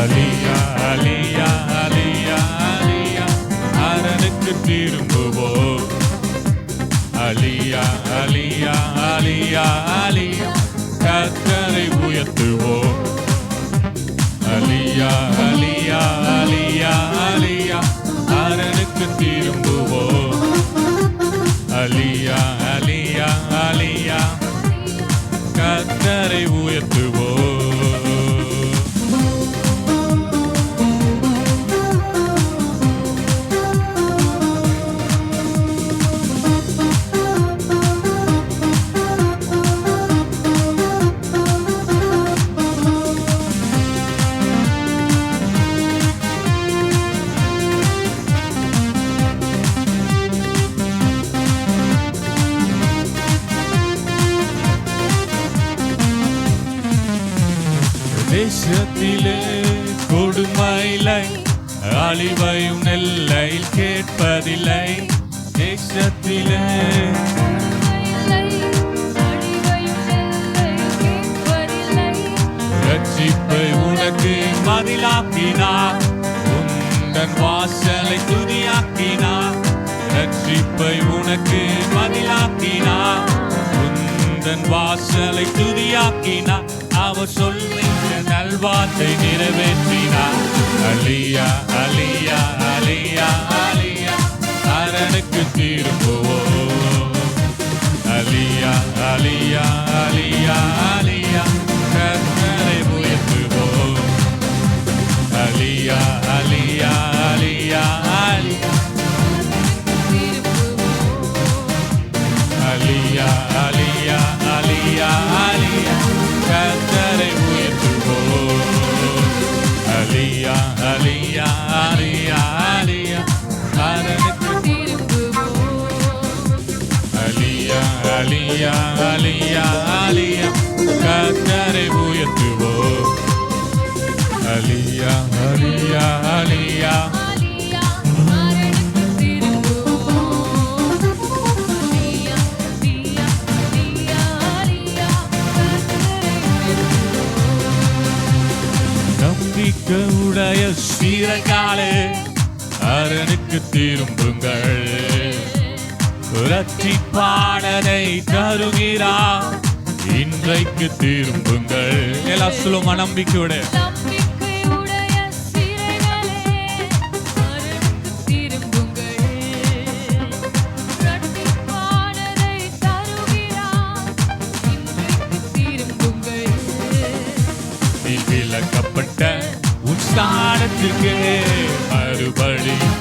அலியா அலியா அலியா அலியா அரனுக்கு திரும்புவோ. அலியா அலியா அலியா அலியா கத்தரை உயர்த்துவோ. அலியா அலியா அலியா அலியா அரனுக்கு திரும்புவோ. அலியா அலியா அலியா கத்தரை உயர்த்துவோம் தேசத்திலே கொடுமையிலை அழிவையும் நெல்லையில் கேட்பதில்லை. தேசத்திலே ரட்சிப்பை உனக்கு மதிலாக்கினா உந்தன் வாசலை துதியாக்கினா ரட்சிப்பை உனக்கு மதிலாக்கினா உந்தன் வாசலை துதியாக்கினா அவர் சொல்லின்ற நல்வார்த்தை நிறைவேற்றினார். அலியா அலியா அலியா அலியா அரணுக்கு திரும்புவோம் அலியா அலியா அலியா ആലിയ ആലിയ കക്കരെ ഉയർത്തുവോ? ആലിയ ആലിയ ആലിയ. உடைய சீரக்காலே அரணுக்கு திரும்புங்கள் ரட்சிப்பாளனை தருகிறார் இன்றைக்கு திரும்புங்கள். எல்லாம் சுலமா நம்பிக்கையோட விளக்கப்பட்ட உற்சாகத்திற்கு மறுபடியும்